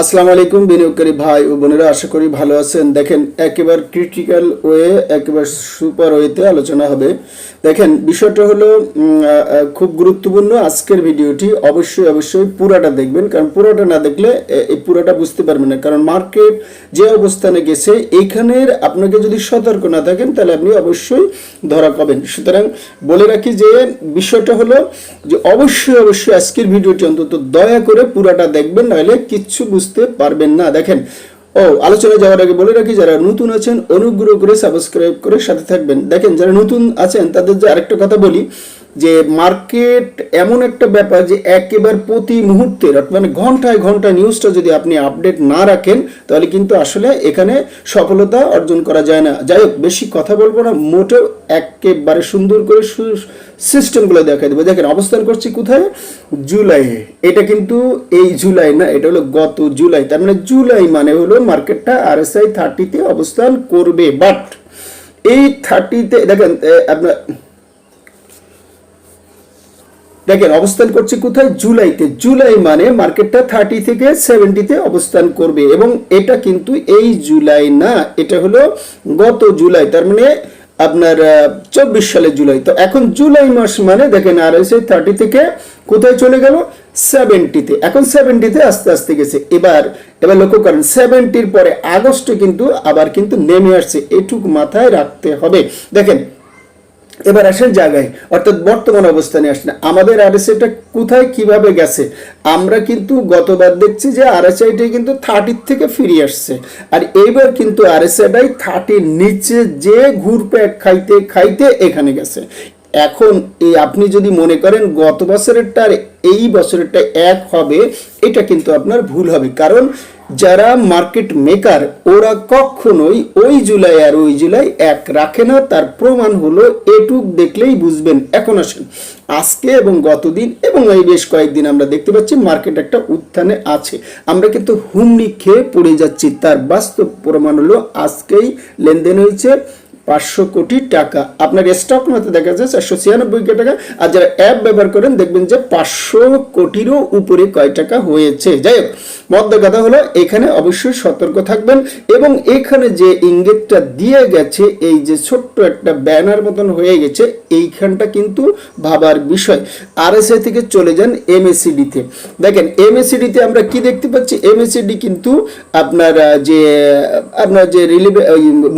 আসসালামু আলাইকুম বিনিয়োগকারী ভাই ও বোনেরা, আশা করি ভালো আছেন। দেখেন, একেবারে ক্রিটিক্যাল ওয়ে একেবারে সুপার ওয়েতে আলোচনা হবে। দেখেন, বিষয়টা হলো খুব গুরুত্বপূর্ণ আজকের ভিডিওটি। অবশ্যই অবশ্যই পুরাটা দেখবেন, কারণ পুরোটা না দেখলে এই পুরোটা বুঝতে পারবেন না। কারণ মার্কেট যে অবস্থানে গেছে, এইখানের আপনাকে যদি সতর্ক না থাকেন, তাহলে আপনি অবশ্যই ধরা পাবেন সুতরাং বলে রাখি যে, বিষয়টা হলো যে, অবশ্যই অবশ্যই আজকের ভিডিওটি অন্তত দয়া করে পুরাটা দেখবেন, নাহলে কিচ্ছু বুঝতে পারবেন না। দেখেন, ও, আলোচনায় যাওয়ার আগে বলে রাখি, যারা নতুন আছেন, অনুগ্রহ করে সাবস্ক্রাইব করে সাথে থাকবেন। দেখেন, যারা নতুন আছেন, তাদের যে আরেকটা কথা বলি যে মার্কেট এমন একটা ব্যাপার যে একেবারে প্রতি মুহূর্তের মানে ঘন্টায় ঘন্টায় নিউজটা যদি আপনি আপডেট না রাখেন, তাহলে কিন্তু আসলে এখানে সফলতা অর্জন করা যায় না। যাই হোক, বেশি কথা বলব না, মোটেও একেবারে সুন্দর করে সিস্টেমগুলো দেখা দেবো। দেখেন, অবস্থান করছি কোথায়? জুলাইয়ে এটা কিন্তু এই জুলাই না, এটা হলো গত জুলাই। তার মানে জুলাই মানে হলো মার্কেটটা আর এস আই থার্টিতে অবস্থান করবে। বাট এই থার্টিতে দেখেন আপনার দেখেন, অবস্থান করছে কোথায়? জুলাইতে। জুলাই মানে মার্কেটটা থার্টি থেকে সেভেন্টিতে অবস্থান করবে এবং এটা কিন্তু এই জুলাই না, এটা হলো গত জুলাই, তার মানে আপনার চব্বিশ সালের জুলাই। তো এখন জুলাই মাস মানে দেখেন আর এসে থার্টি থেকে কোথায় চলে গেল? সেভেন্টিতে এখন সেভেন্টিতে আস্তে আস্তে গেছে। এবার এবার লক্ষ্য করেন সেভেন্টির পরে আগস্টে কিন্তু আবার কিন্তু নেমে আসছে। এটুক মাথায় রাখতে হবে। দেখেন এবার আসেন জায়গায়। অর্থাৎ বর্তমান অবস্থানে আসেন। আমাদের আরএসআইটা কোথায়, কীভাবে গেছে? আমরা কিন্তু গতবার দেখছি যে আরএসআইটাই কিন্তু থার্টির থেকে ফিরে আসছে। আর এইবার কিন্তু আরএসআইটাই থার্টির নিচে যে ঘুরপ্যাক খাইতে খাইতে এখানে গেছে। এখন এই আপনি যদি মনে করেন গত বছরেরটা আর এই বছরেরটা এক হবে, এটা কিন্তু আপনার ভুল হবে। কারণ যারা মার্কেট মেকার, ওরা কখনোই ওই জুলাই আর ওই জুলাই এক রাখে না। তার প্রমাণ হলো, এটুক দেখলেই বুঝবেন। এখন আসেন, আজকে এবং গতদিন এবং এই বেশ কয়েকদিন আমরা দেখতে পাচ্ছি, মার্কেট একটা উত্থানে আছে। আমরা কিন্তু হুমড়ি খেয়ে পড়ে যাচ্ছি। তার বাস্তব প্রমাণ হলো, আজকেই লেনদেন হয়েছে। পাঁচশো কোটি টাকা। আপনার স্টক মতে দেখা যাচ্ছে চারশো ছিয়ানব্বই কোটি টাকা। আর যারা অ্যাপ ব্যবহার করেন, দেখবেন যে পাঁচশো কোটিরও উপরে কয় টাকা হয়েছে। যাই হোক মধ্য কথা হলো, এখানে অবশ্যই সতর্ক থাকবেন এবং এখানে যে ইঙ্গিতটা দিয়ে গেছে, এই যে ছোট্ট একটা ব্যানার মতন হয়ে গেছে, এইখানটা কিন্তু ভাবার বিষয়। আর আরএসআই থেকে চলে যান এমএসিডিতে দেখেন এম এমএসিডিতে আমরা কি দেখতে পাচ্ছি? এমএসিডি কিন্তু আপনার যে আপনার যে রিলিভ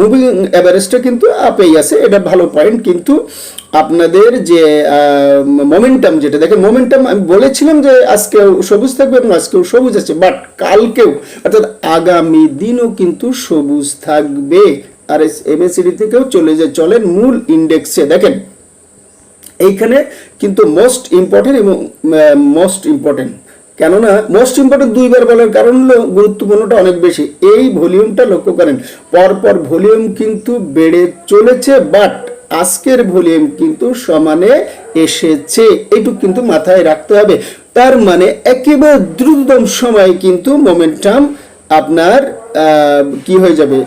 মুভিং অ্যাভারেজটা কিন্তু আপেই আছে এটা ভালো পয়েন্ট কিন্তু আপনাদের যে মোমেন্টাম যেটা, দেখেন মোমেন্টাম আমি বলেছিলাম যে আজকেও সবুজ থাকবে এবং আজকেও সবুজ আছে বাট কালকেও, অর্থাৎ আগামী দিনও কিন্তু সবুজ থাকবে। আর এমএসিডি থেকেও চলে যায় চলেন মূল ইন্ডেক্সে দেখেন, এইখানে কিন্তু মোস্ট ইম্পর্টেন্ট এবং মোস্ট ইম্পর্টেন্ট কেননা মোস্ট ইম্পর্টেন্ট দুইবার বলার কারণ হলো গুরুত্বপূর্ণটা অনেক বেশি। এই ভলিউমটা লক্ষ্য করেন, পরপর ভলিউম কিন্তু বেড়ে চলেছে বাট আজকের ভলিউম কিন্তু সমানে এসেছে। এটুকু কিন্তু মাথায় রাখতে হবে। তার মানে একেবারে দ্রুততম সময়ে কিন্তু মোমেন্টাম আপনার কি হয়ে যাবে,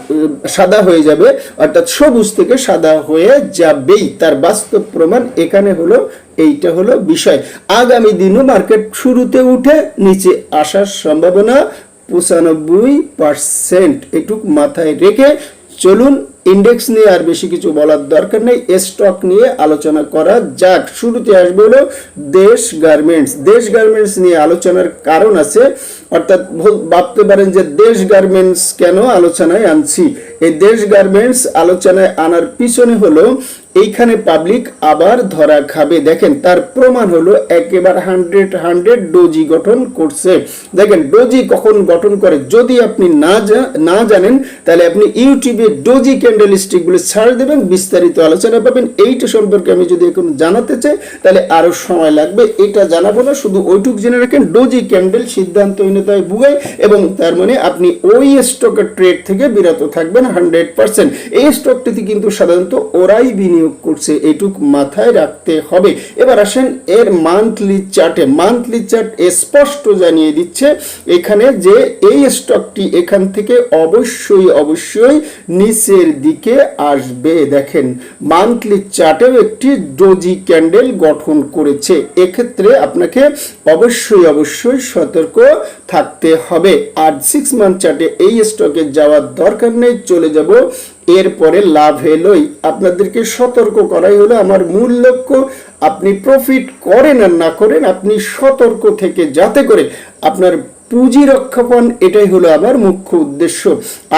সাদা হয়ে যাবে, অর্থাৎ সবুজ থেকে সাদা হয়ে যাবেই। তার বাস্তব প্রমাণ এখানে হলো এইটা হলো বিষয়। আগামী দিনও মার্কেট শুরুতে উঠে নিচে আসার সম্ভাবনা পঁচানব্বই পারসেন্ট একটু মাথায় রেখে চলুন ইন্ডেক্স নিয়ে আর বেশি কিছু বলার দরকার নেই। স্টক নিয়ে আলোচনা করা যাক। শুরুতে আসবে হলো দেশ গার্মেন্টস দেশ গার্মেন্টস নিয়ে আলোচনার কারণ আছে। অর্থাৎ ভাবতে পারেন যে দেশ গার্মেন্টস কেন আলোচনায় আনছি? এই দেশ গার্মেন্টস আলোচনায় আনার পিছনে হলো, এইখানে পাবলিক আবার ধরা খাবে। দেখেন, তার প্রমাণ হলো একেবারে হান্ড্রেড হান্ড্রেড ডোজি গঠন করছে। দেখেন ডোজি কখন গঠন করে? যদি আপনি না না জানেন, তাহলে আপনি ইউটিউবে ডোজি ক্যান্ডেল স্টিকগুলো ছাড় দেবেন, বিস্তারিত আলোচনা পাবেন। এইটা সম্পর্কে আমি যদি এখন জানাতে চাই, তাহলে আরও সময় লাগবে। এটা জানাব না, শুধু ওইটুক জেনে রাখেন ডোজি ক্যান্ডেল সিদ্ধান্তহীনতায় ভুগায় এবং তার মানে আপনি ওই স্টকের ট্রেড থেকে বিরত থাকবেন হান্ড্রেড পার্সেন্ট এই স্টকটিতে কিন্তু সাধারণত ওরাই বিনিয়োগ করছে, এটুক মাথায় রাখতে হবে। এবার আসেন এর মান্থলি চার্টে মান্থলি চার্ট স্পষ্ট জানিয়ে দিচ্ছে এখানে যে এই স্টকটি এখান থেকে অবশ্যই অবশ্যই নিচের দিকে আসবে। দেখেন মান্থলি চার্টেও একটি ডোজি ক্যান্ডেল গঠন করেছে। এক্ষেত্রে আপনাকে অবশ্যই অবশ্যই সতর্ক থাকতে হবে। আর সিক্স মান্থ চার্টে এই স্টকে যাওয়ার দরকার নেই, চলে যাব। এরপরে লাভ এলোই। আপনাদেরকে সতর্ক করাই হলো আমার মূল লক্ষ্য। আপনি প্রফিট করেন আর না করেন, আপনি সতর্ক থেকে যাতে করে আপনার পুঁজি রক্ষাপণ এটাই হলো আমার মুখ্য উদ্দেশ্য।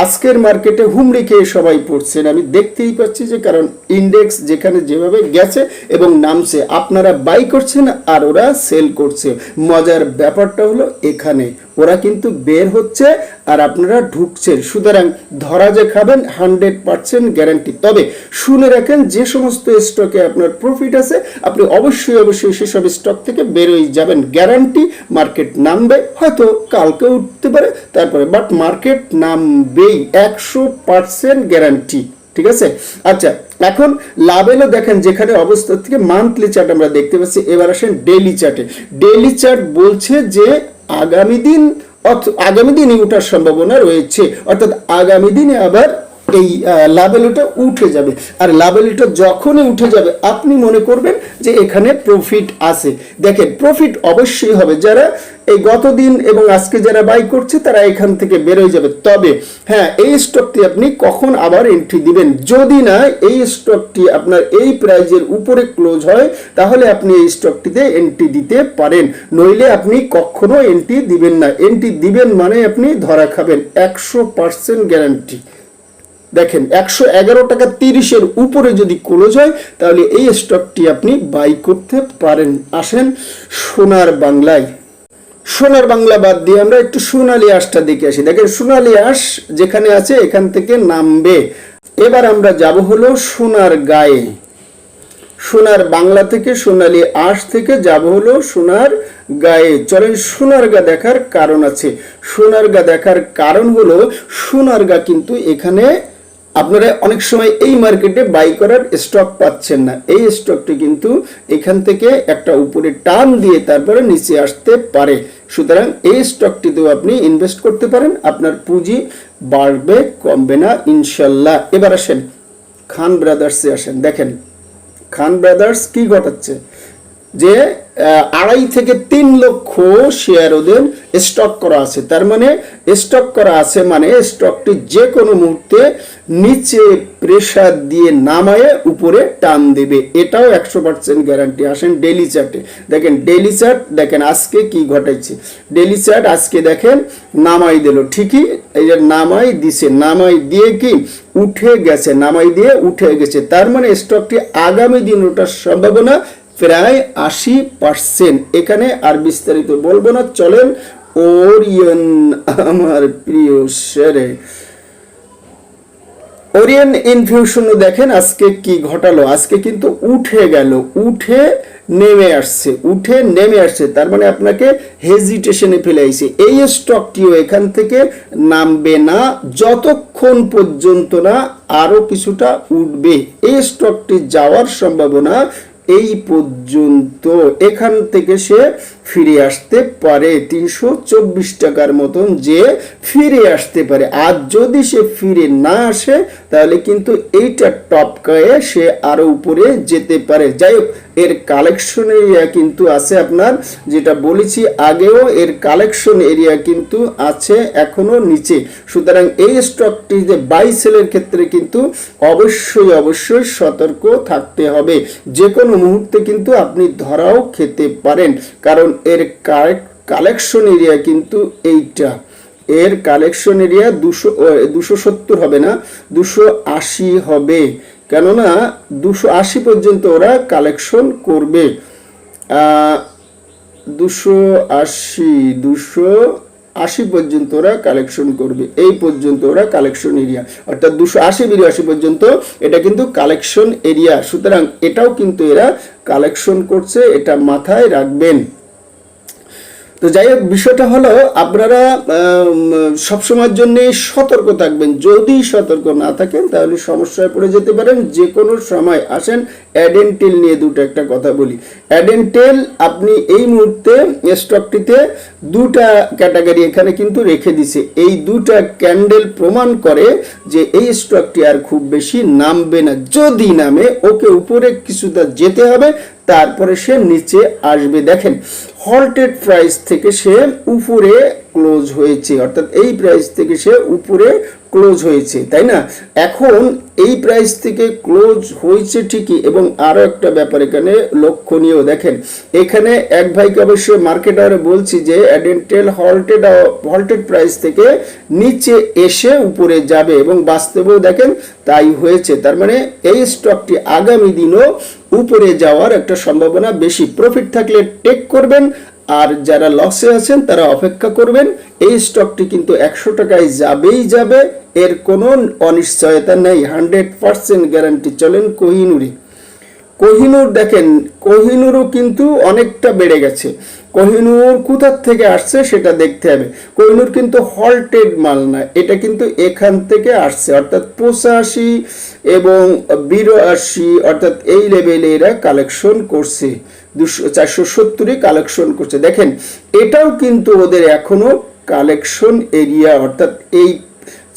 আজকের মার্কেটে হুমড়ি খেয়ে সবাই পড়ছেন। আমি দেখতেই পাচ্ছি যে, কারণ ইন্ডেক্স যেখানে যেভাবে গেছে এবং নামছে, আপনারা বাই করছেন আর ওরা সেল করছে। মজার ব্যাপারটা হলো এখানে ওরা কিন্তু বের হচ্ছে আর আপনারা ঢুকছেন। সুতরাং ধরা যে খাবেন হান্ড্রেড পার্সেন্ট গ্যারান্টি তবে শুনে রাখেন, যে সমস্ত স্টকে আপনার প্রফিট আছে, আপনি অবশ্যই অবশ্যই সেসব স্টক থেকে বেরোই যাবেন। গ্যারান্টি মার্কেট নামবে, হয়তো কালকে উঠতে পারে, তারপরে বাট মার্কেট নামবেই। একশো পার্সেন্ট গ্যারান্টি ঠিক আছে? আচ্ছা এখন লাভেলও দেখেন যেখানে অবস্থা থেকে মান্থলি চার্ট আমরা দেখতে পাচ্ছি। এবার আসেন ডেলি চার্টে ডেলি চার্ট বলছে যে আগামী দিন আগামী দিনই উঠার সম্ভাবনা রয়েছে। অর্থাৎ আগামী দিনে আবার এই লাভেলটা উঠে যাবে। আর লাভেলটা যখনই উঠে যাবে, আপনি মনে করবেন যে এখানে প্রফিট আছে। দেখেন প্রফিট অবশ্যই হবে। যারা এই গত দিন এবং আজকে যারা বাই করছে, তারা এখান থেকে বেরোয় যাবে। তবে হ্যাঁ এই স্টকটি আপনি কখন আবার এন্ট্রি দিবেন? যদি না, এই স্টকটি আপনার এই প্রাইজের উপরে ক্লোজ হয়, তাহলে আপনি এই স্টকটিতে এন্ট্রি দিতে পারেন। নইলে আপনি কখনো এন্ট্রি দিবেন না। এন্ট্রি দিবেন মানে আপনি ধরা খাবেন একশো পার্সেন্ট গ্যারান্টি দেখেন, একশো এগারো টাকা তিরিশের উপরে যদি ক্লোজ হয়, তাহলে এই স্টকটি আপনি বাই করতে পারেন। আসেন সোনার বাংলায়। সোনার বাংলা বাদ দিয়ে আমরা একটু সোনালি আঁশটা দেখে আসি। দেখেন, সোনালি আঁশ যেখানে আছে, এখান থেকে নামবে। এবার আমরা যাব হলো সোনার গায়ে। সোনার বাংলা থেকে, সোনালী আঁশ থেকে যাব হলো সোনার গায়ে। চলেন, সোনার গা দেখার কারণ আছে। সোনার গা দেখার কারণ হলো, সোনার গা কিন্তু এখানে আপনারা অনেক সময় এই মার্কেটে বাই করার স্টক পাচ্ছেন না। এই স্টকটি কিন্তু এখান থেকে একটা উপরে টান দিয়ে তারপরে নিচে আসতে পারে। সুতরাং এই স্টকটিতেও আপনি ইনভেস্ট করতে পারেন। আপনার পুঁজি বাড়বে, কমবে না, ইনশাল্লাহ। এবার আসেন, খান ব্রাদার্সে আসেন। দেখেন, খান ব্রাদার্স কি ঘটাচ্ছে? যে আড়াই থেকে তিন লক্ষ শেয়ার ওদের স্টক করা আছে। তার মানে স্টক করা আছে মানে স্টকটি যে কোনো মুহূর্তে নিচে প্রেসার দিয়ে নামায়ে উপরে টান দেবে। এটাও একশো পার্সেন্ট গ্যারান্টি আসেন ডেলি চার্টে দেখেন ডেলি চার্ট দেখেন আজকে কি ঘটাইছে। ডেলি চার্ট আজকে দেখেন নামাই দিল। ঠিকই এই যে নামাই দিছে। নামাই দিয়ে কি? উঠে গেছে। নামাই দিয়ে উঠে গেছে। তার মানে স্টকটি আগামী দিন ওঠার সম্ভাবনা প্রায় আশি পার্সেন্ট এখানে আর বিস্তারিত বলব না। চলেন ওরিয়ন, আমার প্রিয় সেরে। ওরিয়ন ইনফিউশনও দেখেন আজকে কি ঘটালো। আজকে কিন্তু উঠে গেল। উঠে নেমে আসছে। উঠে নেমে আসছে। তার মানে আপনাকে হেজিটেশনে ফেলে আইছে। এই স্টকটিও এখান থেকে নামবে না। যতক্ষণ পর্যন্ত না আরও কিছুটা উঠবে। এই স্টকটি যাওয়ার সম্ভাবনা এই পর্যন্ত এখান থেকে সে ফিরে আসতে পারে তিনশো চব্বিশ টাকার মতন যে ফিরে আসতে পারে। আর যদি সে ফিরে না আসে, তাহলে কিন্তু এইটা টপকায়ে সে আরও উপরে যেতে পারে। যাই হোক, এর কালেকশন এরিয়া কিন্তু আছে আপনার, যেটা বলেছি আগেও, এর কালেকশন এরিয়া কিন্তু আছে এখনও নিচে। সুতরাং এই স্টকটি যে বাই সেলের ক্ষেত্রে কিন্তু অবশ্যই অবশ্যই সতর্ক থাকতে হবে। যে কোনো মুহূর্তে কিন্তু আপনি ধরাও খেতে পারেন। কারণ এর কালেকশন এরিয়া কিন্তু এইটা। এর কালেকশন এরিয়া দুশো দুশো সত্তর হবে না, দুশো আশি হবে। কেননা দুশো আশি পর্যন্ত ওরা কালেকশন করবে। দুশো আশি দুশো আশি পর্যন্ত ওরা কালেকশন করবে। এই পর্যন্ত ওরা কালেকশন এরিয়া অর্থাৎ দুশো আশি, বিরাশি পর্যন্ত এটা কিন্তু কালেকশন এরিয়া সুতরাং এটাও কিন্তু এরা কালেকশন করছে, এটা মাথায় রাখবেন। তো যাই হোক, বিষয়টা হলো আপনারা সবসময়ের জন্য সতর্ক থাকবেন। যদি সতর্ক না থাকেন, তাহলে সমস্যায় পড়ে যেতে পারেন। যে কোনো সময় আসেন, অ্যাডেন্টেল নিয়ে দুটো একটা কথা বলি। অ্যাডেন্টেল, আপনি এই মুহূর্তে স্টকটিতে দুটা ক্যাটাগরি এখানে কিন্তু রেখে দিছে। এই দুটা ক্যান্ডেল প্রমাণ করে যে এই স্টকটি আর খুব বেশি নামবে না। যদি নামে, ওকে উপরে কিছুটা যেতে হবে, তারপরে সে নিচে আসবে। দেখেন হল্টেড প্রাইস থেকে সে উপরে ক্লোজ হয়েছে। অর্থাৎ এই প্রাইস থেকে সে উপরে ক্লোজ হয়েছে, তাই না? এখন এই প্রাইস থেকে ক্লোজ হয়েছে ঠিকই এবং আরও একটা ব্যাপার এখানে লক্ষণীয়, দেখেন। এখানে এক ভাইকে অবশ্যই মার্কেট আওয়ারে বলছি যে অ্যাডেন্টেল হল্টেড হল্টেড প্রাইস থেকে নিচে এসে উপরে যাবে এবং বাস্তবেও দেখেন তাই হয়েছে। তার মানে এই স্টকটি আগামী দিনও উপরে যাওয়ার একটা সম্ভাবনা বেশি। প্রফিট থাকলে টেক করবেন, আর যারা লসে আছেন, তারা অপেক্ষা করবেন। এই স্টকটি কিন্তু একশো টাকায় যাবেই যাবে, এর কোনো অনিশ্চয়তা নেই। হান্ড্রেড পার্সেন্ট গ্যারান্টি চলেন কোহিনুরি। কোহিনুর দেখেন, কোহিনুরও কিন্তু অনেকটা বেড়ে গেছে। কোহিনুর কোথার থেকে আসছে সেটা দেখতে হবে। কোহিনুর কিন্তু হল্টেড মাল না, এটা কিন্তু এখান থেকে আসছে। অর্থাৎ পঁচাশি এবং বিরাশি, অর্থাৎ এই লেভেলে এরা কালেকশন করছে। দুশো, চারশো সত্তরে কালেকশন করছে। দেখেন, এটাও কিন্তু ওদের এখনও কালেকশন এরিয়া অর্থাৎ এই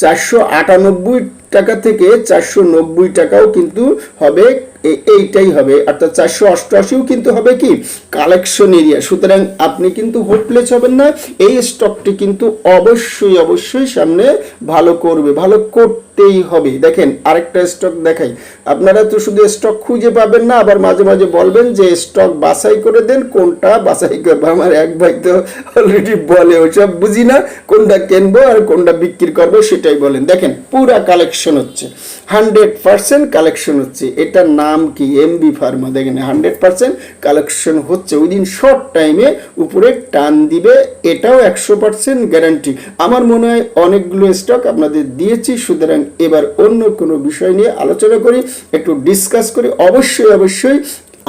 চারশো আটানব্বই টাকা থেকে চারশো নব্বই টাকাও কিন্তু হবে এইটাই হবে। অর্থাৎ চারশো অষ্টআশিও কিন্তু হবে কি? কালেকশন এরিয়া সুতরাং আপনি কিন্তু হোপলেস হবেন না। এই স্টকটি কিন্তু অবশ্যই অবশ্যই সামনে ভালো করবে। ভালো করতেই হবে। দেখেন, আরেকটা স্টক দেখাই। আপনারা তো শুধু স্টক খুঁজে পাবেন না, আবার মাঝে মাঝে বলবেন যে স্টক বাছাই করে দেন। কোনটা বাছাই করব? আমার এক ভাই তো অলরেডি বলে, ওসব বুঝি না কোনটা কিনবো আর কোনটা বিক্রি করব সেটাই বলেন। দেখেন, পুরা কালেকশন হচ্ছে। হান্ড্রেড পার্সেন্ট কালেকশন হচ্ছে। এটার নাম কি? এমবি ফার্মা দেখেন হান্ড্রেড পার্সেন্ট কালেকশন হচ্ছে। উইদিন শর্ট টাইমে উপরে টান দিবে, এটাও একশো পার্সেন্ট গ্যারান্টি আমার মনে হয় অনেকগুলো স্টক আপনাদের দিয়েছি, সুতরাং এবার অন্য কোনো বিষয় নিয়ে আলোচনা করি, একটু ডিসকাস করি। অবশ্যই অবশ্যই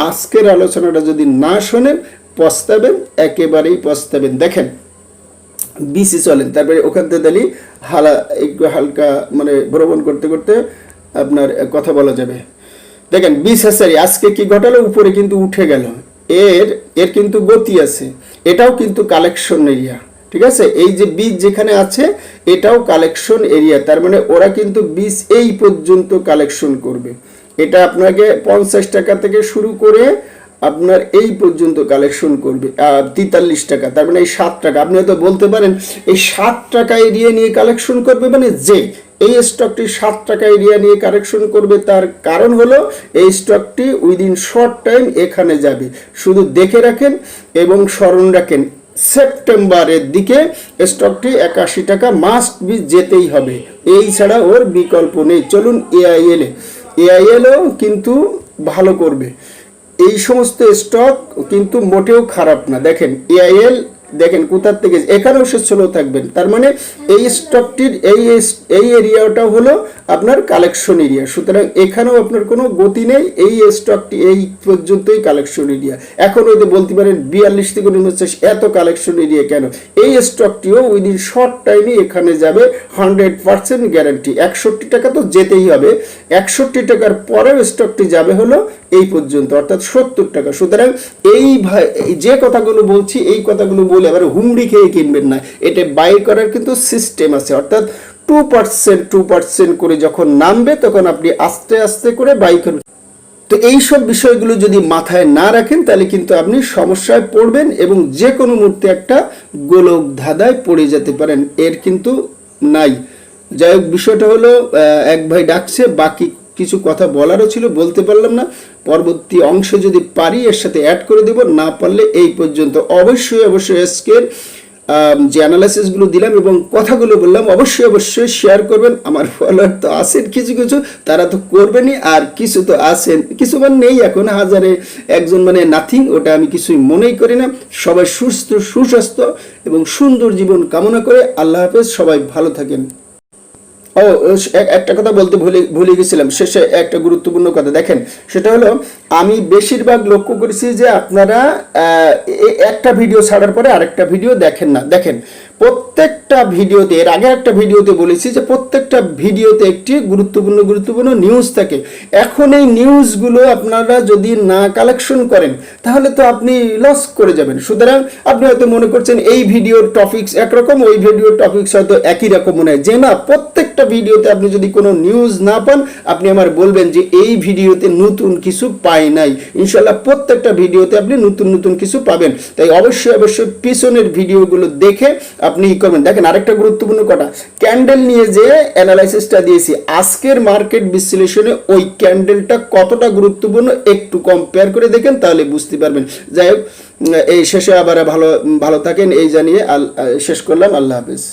আজকের আলোচনাটা যদি না শোনেন, পস্তাবেন, একেবারেই পস্তাবেন। দেখেন বিসি চলেন। তারপরে ওখান থেকে দালি হালা, একটু হালকা মানে ভ্রমণ করতে করতে আপনার কথা বলা যাবে। দেখেন বিশ হাজারি আজকে কি ঘটালো? উপরে কিন্তু উঠে গেল। এর এর কিন্তু গতি আছে। এটাও কিন্তু কালেকশন এরিয়া ঠিক আছে? এই যে বীজ যেখানে আছে, এটাও কালেকশন এরিয়া তার মানে ওরা কিন্তু বীজ এই পর্যন্ত কালেকশন করবে। এটা আপনাকে পঞ্চাশ টাকা থেকে শুরু করে আপনার এই পর্যন্ত কালেকশন করবে তেতাল্লিশ টাকা। তার মানে এই সাত টাকা। আপনি হয়তো বলতে পারেন, এই সাত টাকা এরিয়া নিয়ে কালেকশন করবে মানে যে এই স্টকটি সাত টাকা এরিয়া নিয়ে কারেকশন করবে। তার কারণ হলো, এই স্টকটি উইদিন শর্ট টাইম এখানে যাবে। শুধু দেখে রাখেন এবং স্মরণ রাখেন, সেপ্টেম্বরের দিকে স্টকটি একাশি টাকা মাস্ট বি যেতেই হবে। এই ছাড়া ওর বিকল্প নেই। চলুন এআইএল এআইএলও কিন্তু ভালো করবে। এই সমস্ত স্টক কিন্তু মোটেও খারাপ না। দেখেন এআইএল দেখেন কোথার থেকে, এখানেও সে স্লো থাকবেন। তার মানে এই স্টকটির এই এই এরিয়াটা হলো আপনার কালেকশন এরিয়া সুতরাং এখানেও আপনার কোনো গতি নেই, এই স্টকটি এই পর্যন্তই কালেকশন এরিয়া এখন ওই বলতে পারেন বিয়াল্লিশ থেকে উনপঞ্চাশ, এত কালেকশন এরিয়া কেন? এই স্টকটিও উইদিন শর্ট টাইমে এখানে যাবে হান্ড্রেড পার্সেন্ট গ্যারান্টি একষট্টি টাকা তো যেতেই হবে। একষট্টি টাকার পরেও স্টকটি যাবে হলো এই পর্যন্ত, অর্থাৎ সত্তর টাকা। সুতরাং এই যে কথাগুলো বলছি, এই কথাগুলো বলে আবার হুমড়ি খেয়ে কিনবেন না। এটা বাই করার কিন্তু সিস্টেম আছে। অর্থাৎ টু পার্সেন্ট টু পার্সেন্ট করে যখন নামবে, তখন আপনি আস্তে আস্তে করে বাই তো বিষয়গুলো যদি মাথায় না রাখেন, তাহলে কিন্তু আপনি সমস্যায় পড়বেন এবং যে কোনো মুহূর্তে একটা গোলক ধাঁধায় পড়ে যেতে পারেন। এর কিন্তু নাই। যাই হোক, বিষয়টা হলো এক ভাই ডাকছে, বাকি কিছু কথা বলারও ছিল, বলতে পারলাম না। পরবর্তী অংশে যদি পারি, এর সাথে অ্যাড করে দেব। না পারলে এই পর্যন্ত অবশ্যই অবশ্যই এসকের যে অ্যানালাইসিসগুলো দিলাম এবং কথাগুলো বললাম, অবশ্যই অবশ্যই শেয়ার করবেন। আমার ফলোয়ার তো আছেন কিছু কিছু, তারা তো করবেনই, আর কিছু তো আছেন। কিছু মানে নেই এখন, হাজারে একজন মানে নাথিং ওটা আমি কিছুই মনেই করি না। সবাই সুস্থ, সুস্বাস্থ্য এবং সুন্দর জীবন কামনা করে। আল্লাহ হাফেজ, সবাই ভালো থাকেন। ও ও, এক- একটা কথা বলতে ভুলে ভুলে গেছিলাম। শেষে একটা গুরুত্বপূর্ণ কথা। দেখেন সেটা হলো আমি বেশিরভাগ লক্ষ্য করেছি যে আপনারা একটা ভিডিও ছাড়ার পরে আরেকটা ভিডিও দেখেন না। দেখেন প্রত্যেকটা ভিডিওতে, এর আগে একটা ভিডিওতে বলেছি যে প্রত্যেকটা ভিডিওতে একটি গুরুত্বপূর্ণ গুরুত্বপূর্ণ নিউজ থাকে। এখন এই নিউজগুলো আপনারা যদি না কালেকশন করেন, তাহলে তো আপনি লস করে যাবেন। সুতরাং আপনি হয়তো মনে করছেন এই ভিডিওর টপিকস একরকম, ওই ভিডিওর টপিকস হয়তো একই রকম মনে হয়। যে না, প্রত্যেকটা ভিডিওতে আপনি যদি কোনো নিউজ না পান, আপনি আমার বলবেন যে এই ভিডিওতে নতুন কিছু পাই নাই। ইনশাল্লাহ প্রত্যেকটা ভিডিওতে আপনি নতুন নতুন কিছু পাবেন। তাই অবশ্যই অবশ্যই পিছনের ভিডিওগুলো দেখে আপনি ই করবেন। দেখেন আরেকটা গুরুত্বপূর্ণ কথা। ক্যান্ডেল নিয়ে যে অ্যানালাইসিসটা দিয়েছি, আজকের মার্কেট বিশ্লেষণে ওই ক্যান্ডেলটা কতটা গুরুত্বপূর্ণ একটু কম্পেয়ার করে দেখেন, তাহলে বুঝতে পারবেন। যাই হোক, এই শেষে আবার ভালো ভালো থাকেন, এই জানিয়ে শেষ করলাম। আল্লাহ হাফিজ।